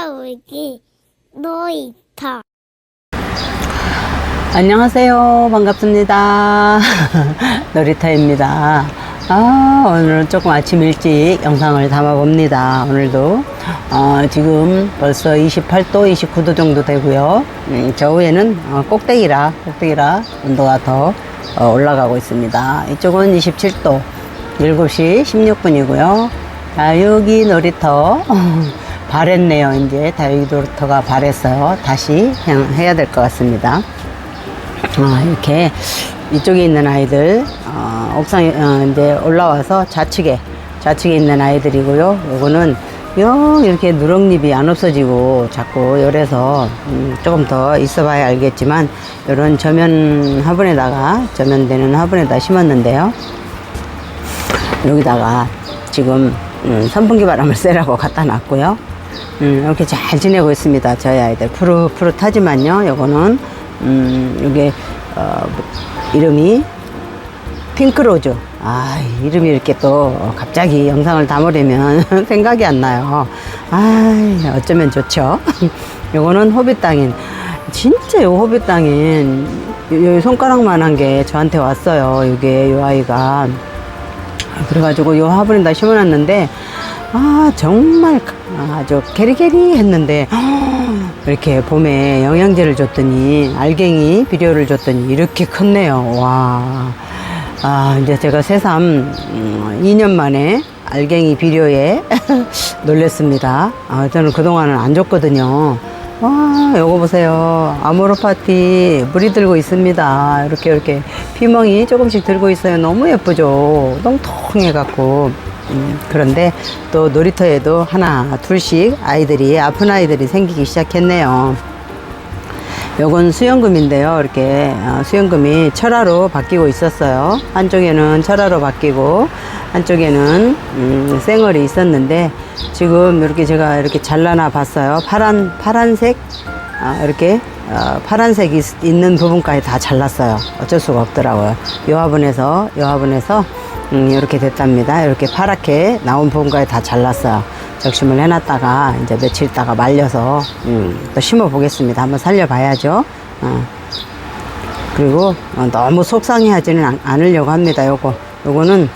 싸우기 놀이터 안녕하세요. 반갑습니다. 놀이터입니다. 아, 오늘은 조금 아침 일찍 영상을 담아 봅니다. 오늘도, 어, 지금 벌써 28도, 29도 정도 되고요. 음, 저 위에는 어, 꼭대기라, 꼭대기라 온도가 더 어, 올라가고 있습니다. 이쪽은 27도, 7시 16분이고요. 자, 여기 놀이터, 발했네요. 이제 놀이터가 발했어요. 다시 해야 될 것 같습니다. 아, 이렇게 이쪽에 있는 아이들 어, 옥상에 어, 이제 올라와서 좌측에 좌측에 있는 아이들이고요. 요거는 영 이렇게 누렁잎이 안 없어지고 자꾸 열에서 음, 조금 더 있어봐야 알겠지만 이런 저면 화분에다가 저면되는 화분에다 심었는데요. 여기다가 지금 음, 선풍기 바람을 쐬라고 갖다 놨고요. 음, 이렇게 잘 지내고 있습니다. 저희 아이들 푸릇푸릇하지만요. 요거는 음, 이게 어, 이름이 핑크로즈. 아, 이름이 이렇게 또 갑자기 영상을 담으려면 생각이 안 나요. 아, 어쩌면 좋죠. 요거는 호빗 땅인. 진짜 요 호빗 땅인 요, 요 손가락만한 게 저한테 왔어요. 이게 요 아이가. 그래가지고 요 화분에다 심어놨는데 아 정말 아주 게리게리 했는데 이렇게 봄에 영양제를 줬더니 알갱이 비료를 줬더니 이렇게 컸네요 와. 아 이제 제가 새삼 음, 2년 만에 알갱이 비료에 놀랬습니다 아 저는 그동안은 안 줬거든요 와, 요거 보세요. 아모로파티 물이 들고 있습니다. 이렇게 이렇게 피멍이 조금씩 들고 있어요. 너무 예쁘죠? 똥통해 갖고. 음, 그런데 또 놀이터에도 하나, 둘씩 아이들이, 아픈 아이들이 생기기 시작했네요. 요건 수영금인데요. 이렇게 어, 수영금이 철화로 바뀌고 있었어요. 한쪽에는 철화로 바뀌고 한쪽에는 음, 생얼이 있었는데 지금 이렇게 제가 이렇게 잘라놔 봤어요. 파란 파란색 아, 이렇게 어, 파란색 이 있는 부분까지 다 잘랐어요. 어쩔 수가 없더라고요. 요 화분에서 요 화분에서 음, 이렇게 됐답니다. 이렇게 파랗게 나온 부분까지 다 잘랐어요. 적심을 해놨다가 이제 며칠 있다가 말려서 음, 또 심어 보겠습니다. 한번 살려봐야죠. 어. 그리고 어, 너무 속상해하지는 않, 않으려고 합니다. 요거 요거는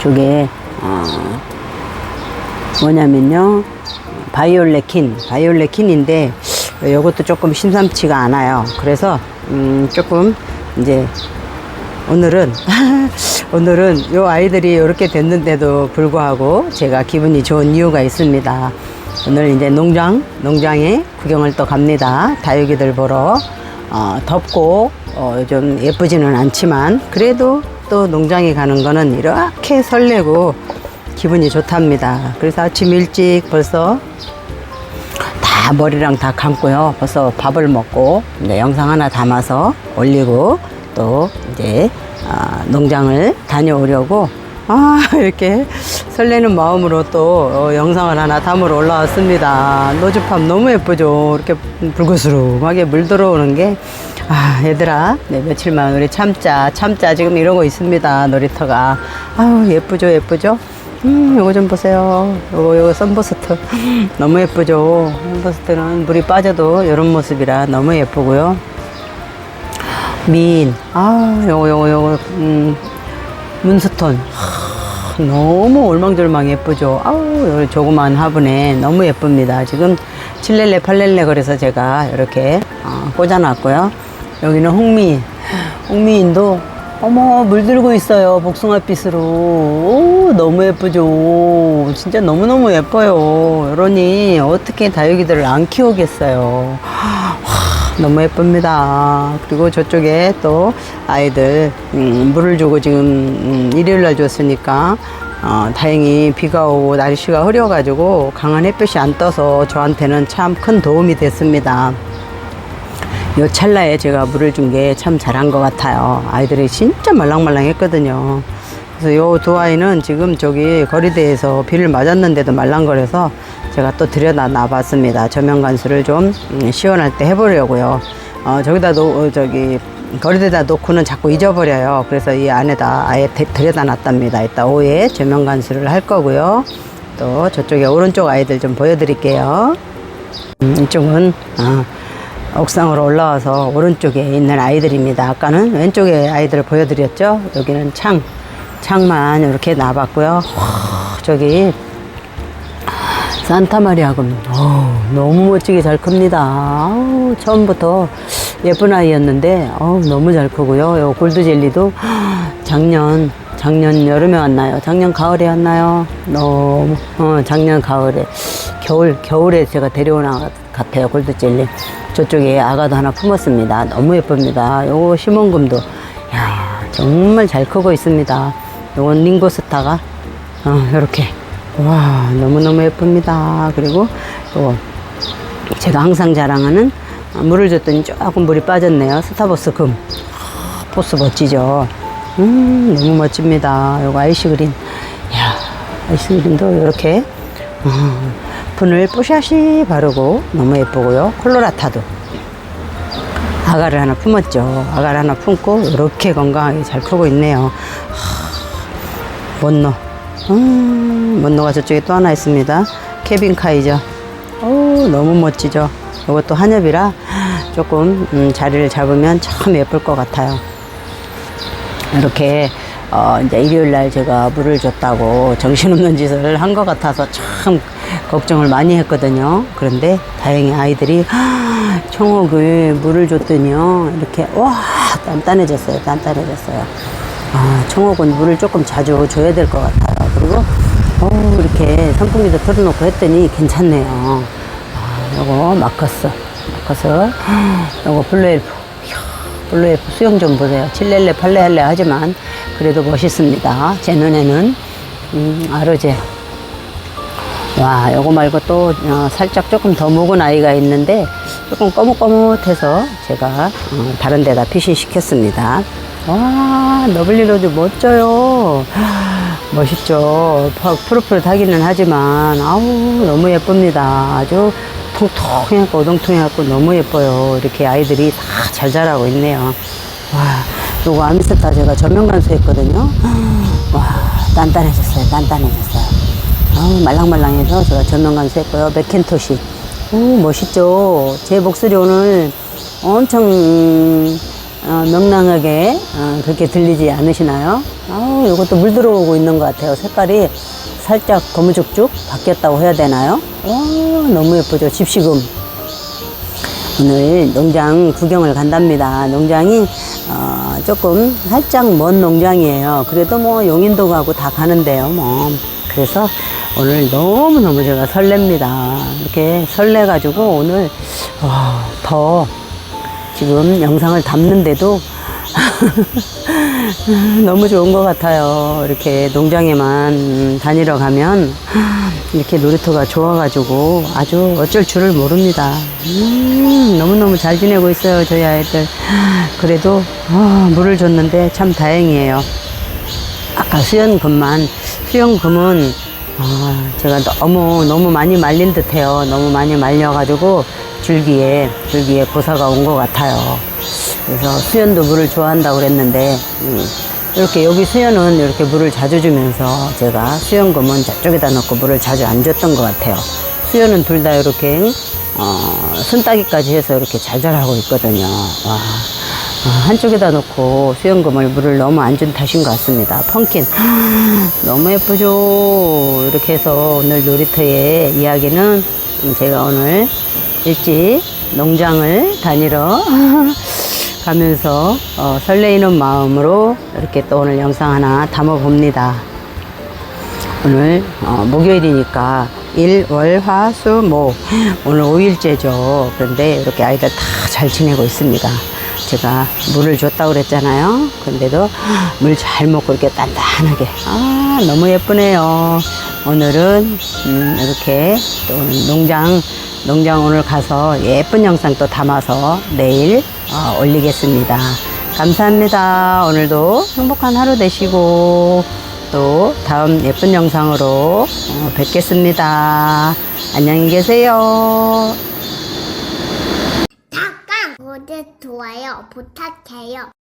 저게 어, 뭐냐면요 바이올레킨 바이올레킨인데 요것도 조금 심삼치가 않아요. 그래서 음, 조금 이제 오늘은 오늘은 요 아이들이 이렇게 됐는데도 불구하고 제가 기분이 좋은 이유가 있습니다. 오늘 이제 농장 농장에 구경을 또 갑니다. 다육이들 보러 어, 덥고 어, 좀 예쁘지는 않지만 그래도 또 농장에 가는 거는 이렇게 설레고 기분이 좋답니다. 그래서 아침 일찍 벌써 다 머리랑 다 감고요. 벌써 밥을 먹고 이제 영상 하나 담아서 올리고 또 이제 아, 농장을 다녀오려고 아 이렇게 설레는 마음으로 또 어, 영상을 하나 담으러 올라왔습니다. 노즈팜 너무 예쁘죠. 이렇게 불그스름하게 물 들어오는 게 아, 얘들아, 네, 며칠만 우리 참자, 참자 지금 이러고 있습니다. 놀이터가. 아우, 예쁘죠, 예쁘죠? 음, 요거 좀 보세요. 요거, 요거 썬버스트. 너무 예쁘죠? 썬버스트는 물이 빠져도 이런 모습이라 너무 예쁘고요. 민, 아, 요거, 요거, 요거, 음, 문스톤. 하, 너무 올망졸망 예쁘죠? 아우, 요 조그만 화분에 너무 예쁩니다. 지금 7렐레, 8렐레 그래서 제가 이렇게 어, 꽂아놨고요. 여기는 홍미인. 홍미인도 어머 물들고 있어요 복숭아빛으로. 오, 너무 예쁘죠? 진짜 너무너무 예뻐요. 여러니 어떻게 다육이들을 안 키우겠어요? 와, 너무 예쁩니다. 그리고 저쪽에 또 아이들 음, 물을 주고 지금 음, 일요일 날 줬으니까 어, 다행히 비가 오고 날씨가 흐려가지고 강한 햇볕이 안 떠서 저한테는 참 큰 도움이 됐습니다 요 찰나에 제가 물을 준 게 참 잘한 것 같아요. 아이들이 진짜 말랑말랑했거든요. 그래서 요 두 아이는 지금 저기 거리대에서 비를 맞았는데도 말랑거려서 제가 또 들여다 놔봤습니다. 저면 간수를 좀 음, 시원할 때 해보려고요. 어, 저기다 놓, 어, 저기 거리대다 놓고는 자꾸 잊어버려요. 그래서 이 안에다 아예 대- 들여다 놨답니다. 이따 오후에 저면 간수를 할 거고요. 또 저쪽에 오른쪽 아이들 좀 보여드릴게요. 음, 이쪽은 아, 옥상으로 올라와서 오른쪽에 있는 아이들입니다. 아까는 왼쪽에 아이들을 보여드렸죠. 여기는 창, 창만 이렇게 놔봤고요. 와, 저기 산타마리아금 어우, 너무 멋지게 잘 큽니다. 아우, 처음부터 예쁜 아이였는데 어우, 너무 잘 크고요. 요 골드젤리도 작년 작년 여름에 왔나요? 작년 가을에 왔나요? 너무 어, 작년 가을에 겨울 겨울에 제가 데려온 아 같아요. 골드젤리. 저쪽에 아가도 하나 품었습니다. 너무 예쁩니다. 요거 시몬금도. 야 정말 잘 크고 있습니다. 요건 링고스타가 어, 이렇게. 와 너무너무 예쁩니다. 그리고 또 제가 항상 자랑하는 어, 물을 줬더니 조금 물이 빠졌네요. 스타버스 금. 아, 포스 멋지죠? 음 너무 멋집니다. 요거 아이시 그린 야 아이시 그린도 이렇게. 어, 분을 뽀샤시 바르고 너무 예쁘고요 콜로라타도 아가를 하나 품었죠 아가를 하나 품고 이렇게 건강하게 잘 크고 있네요 먼노. 음, 먼노가 저쪽에 또 하나 있습니다. 케빈 카이저. 오, 너무 멋지죠. 이것도 한엽이라 조금 음, 자리를 잡으면 참 예쁠 것 같아요. 이렇게 어, 이제 일요일 날 제가 물을 줬다고 정신없는 짓을 한 것 같아서 참 걱정을 많이 했거든요. 그런데 다행히 아이들이 청옥을 물을 줬더니요. 이렇게 와 단단해졌어요. 단단해졌어요. 아, 청옥은 물을 조금 자주 줘야 될 것 같아요. 그리고 어, 이렇게 선풍기도 틀어놓고 했더니 괜찮네요. 아, 요거 마커스, 마커스, 요거 블루엘프. 블루엘프 수영 좀 보세요. 칠렐레 팔레할레 하지만 그래도 멋있습니다. 제 눈에는 음, 아르제. 와, 요거 말고 또 어, 살짝 조금 더 묵은 아이가 있는데 조금 꼬뭇꼬뭇해서 제가 어, 다른 데다 피신 시켰습니다. 와, 너블리로즈 멋져요. 멋있죠. 파- 푸릇푸릇하기는 하지만 아우 너무 예쁩니다. 아주 통통해갖고 오동통해갖고 너무 예뻐요. 이렇게 아이들이 다 잘 자라고 있네요. 와, 요거 아미스타 제가 전면 간수했거든요. 와, 단단해졌어요. 단단해졌어요. 아우, 말랑말랑해서 제가 전면 간수 했고요. 맥켄토시. 오, 멋있죠. 제 목소리 오늘 엄청 어, 명랑하게 어, 그렇게 들리지 않으시나요? 아우, 이것도 물 들어오고 있는 것 같아요. 색깔이 살짝 거무죽죽 바뀌었다고 해야 되나요? 와, 너무 예쁘죠. 집시금. 오늘 농장 구경을 간답니다. 농장이 어, 조금 살짝 먼 농장이에요. 그래도 뭐 용인도 가고 다 가는데요. 뭐 그래서 오늘 너무 너무 제가 설렙니다. 이렇게 설레가지고 오늘 와, 더 지금 영상을 담는데도 너무 좋은 것 같아요. 이렇게 농장에만 다니러 가면 이렇게 놀이터가 좋아가지고 아주 어쩔 줄을 모릅니다. 음, 너무너무 잘 지내고 있어요, 저희 아이들. 그래도 아, 물을 줬는데 참 다행이에요. 아까 수연금만 수연금은 아, 제가 너무 너무 많이 말린 듯해요. 너무 많이 말려가지고 줄기에 줄기에 고사가 온 것 같아요. 그래서 수연도 물을 좋아한다고 그랬는데 음, 이렇게 여기 수연은 이렇게 물을 자주 주면서 제가 수연금은 저쪽에다 넣고 물을 자주 안 줬던 것 같아요. 수연은 둘 다 이렇게 어, 손따기까지 해서 이렇게 잘 자라고 있거든요. 와. 아, 한쪽에다 놓고 수영금을 물을 너무 안 준 탓인 것 같습니다. 펑킨. 너무 예쁘죠? 이렇게 해서 오늘 놀이터의 이야기는 제가 오늘 일찍 농장을 다니러 가면서 어, 설레이는 마음으로 이렇게 또 오늘 영상 하나 담아 봅니다. 오늘 어, 목요일이니까 일, 월, 화, 수, 목 오늘 5일째죠. 그런데 이렇게 아이들 다 잘 지내고 있습니다. 제가 물을 줬다고 그랬잖아요. 근데도 물 잘 먹고 이렇게 단단하게 아 너무 예쁘네요. 오늘은 음, 이렇게 또 농장 농장 오늘 가서 예쁜 영상 또 담아서 내일 어, 올리겠습니다. 감사합니다. 오늘도 행복한 하루 되시고 또 다음 예쁜 영상으로 어, 뵙겠습니다. 안녕히 계세요. 구독 좋아요 부탁해요.